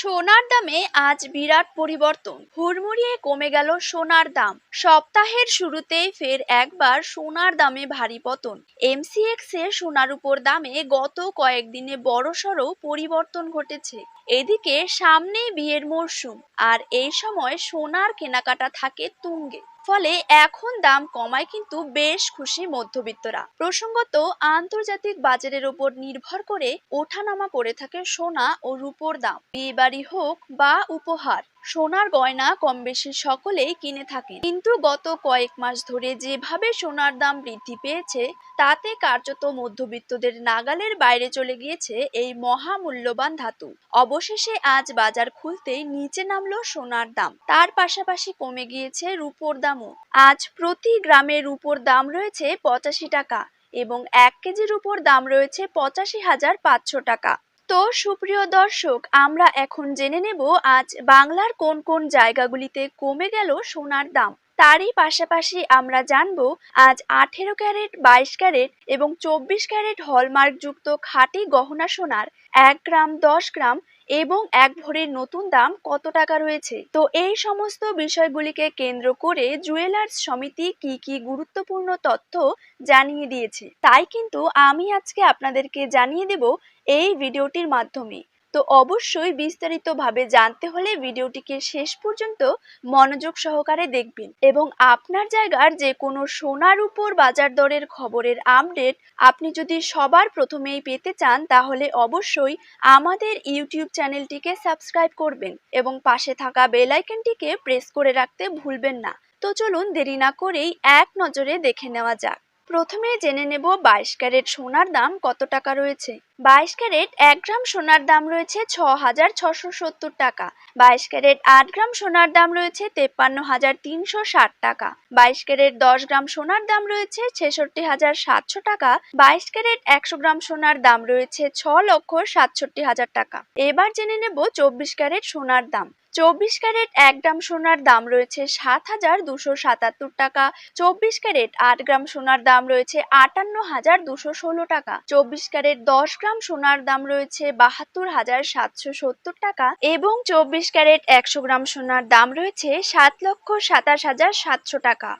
সোনার দামে আজ বিরাট পরিবর্তন। হুড়মুড়িয়ে কমে গেল সোনার দাম। সপ্তাহের শুরুতেই ফের একবার সোনার দামে ভারী পতন। এমসিএক্স এ সোনার উপর দামে গত কয়েকদিনে বড়সড় পরিবর্তন ঘটেছে। এদিকে সামনেই বিয়ের মরশুম, আর এই সময় সোনার কেনাকাটা থাকে তুঙ্গে। ফলে এখন দাম কমায় কিন্তু বেশ খুশি মধ্যবিত্তরা। প্রসঙ্গত, আন্তর্জাতিক বাজারের উপর নির্ভর করে ওঠানামা করে থাকে সোনা ও রূপোর দাম। বিয়ে বাড়ি হোক বা উপহার সোনার গয়না কম বেশি সকলেই কিনে থাকেন। কিন্তু গত কয়েক মাস ধরে যেভাবে সোনার দাম বৃদ্ধি পেয়েছে, তাতে কার্যত মধ্যবিত্তদের নাগালের বাইরে চলে গিয়েছে এই মহামূল্যবান ধাতু। অবশেষে আজ বাজার খুলতেই নিচে নামলো সোনার দাম। তার পাশাপাশি কমে গিয়েছে রূপোর দামও। আজ প্রতি গ্রামে রূপোর দাম রয়েছে পঁচাশি টাকা এবং এক কেজির উপর দাম রয়েছে পঁচাশি হাজার পাঁচশো টাকা। তো সুপ্রিয় দর্শক, আমরা এখন জেনে নেব আজ বাংলার কোন কোন জায়গাগুলিতে কমে গেল সোনার দাম। তারই পাশাপাশি আমরা জানব আজ আঠেরো ক্যারেট, বাইশ ক্যারেট এবং চব্বিশ ক্যারেট হলমার্ক যুক্ত খাঁটি গহনা সোনার এক গ্রাম, দশ গ্রাম এবং এক ভরির নতুন দাম কত টাকা রয়েছে? তো এই সমস্ত বিষয়গুলিকে কেন্দ্র করে জুয়েলার্স সমিতি কি কি গুরুত্বপূর্ণ তথ্য জানিয়ে দিয়েছে। তাই কিন্তু আমি আজকে আপনাদেরকে জানিয়ে দেব এই ভিডিওটির মাধ্যমে। তো অবশ্যই বিস্তারিতভাবে জানতে হলে ভিডিওটিকে শেষ পর্যন্ত মনোযোগ সহকারে দেখবেন। এবং আপনার জায়গার যে কোনো সোনার উপর বাজার দরের খবরের আপডেট আপনি যদি সবার প্রথমেই পেতে চান, তাহলে অবশ্যই আমাদের ইউটিউব চ্যানেলটিকে সাবস্ক্রাইব করবেন এবং পাশে থাকা বেল আইকনটিকে প্রেস করে রাখতে ভুলবেন না। তো চলুন দেরি না করেই এক নজরে দেখে নেওয়া যাক। প্রথমে জেনে নেব বাইশ ক্যারেট সোনার দাম কত টাকা রয়েছে। বাইশ ক্যারেট এক গ্রাম সোনার দাম রয়েছে ছ হাজার ছশো সত্তর টাকা। বাইশ ক্যারেট আট গ্রাম সোনার দাম রয়েছে তেপ্পান্ন হাজার তিনশো ষাট টাকা। বাইশ ক্যারেট দশ গ্রাম সোনার দাম রয়েছে ছেষট্টি হাজার সাতশো টাকা। বাইশ ক্যারেট একশো গ্রাম সোনার দাম রয়েছে ছ লক্ষ সাতষট্টি হাজার টাকা। এবার জেনে নেব চব্বিশ ক্যারেট সোনার দাম। চব্বিশ ক্যারেট এক গ্রাম সোনার দাম রয়েছে সাত হাজার দুশো সাতাত্তর টাকা। চব্বিশ ক্যারেট আট গ্রাম সোনার দাম রয়েছে আটান্ন হাজার দুশো ষোলো টাকা। চব্বিশ ক্যারেট দশ গ্রাম সোনার দাম রয়েছে বাহাত্তর হাজার সাতশো সত্তর টাকা এবং চব্বিশ ক্যারেট একশো গ্রাম সোনার দাম রয়েছে সাত লক্ষ সাতাশ হাজার সাতশো টাকা।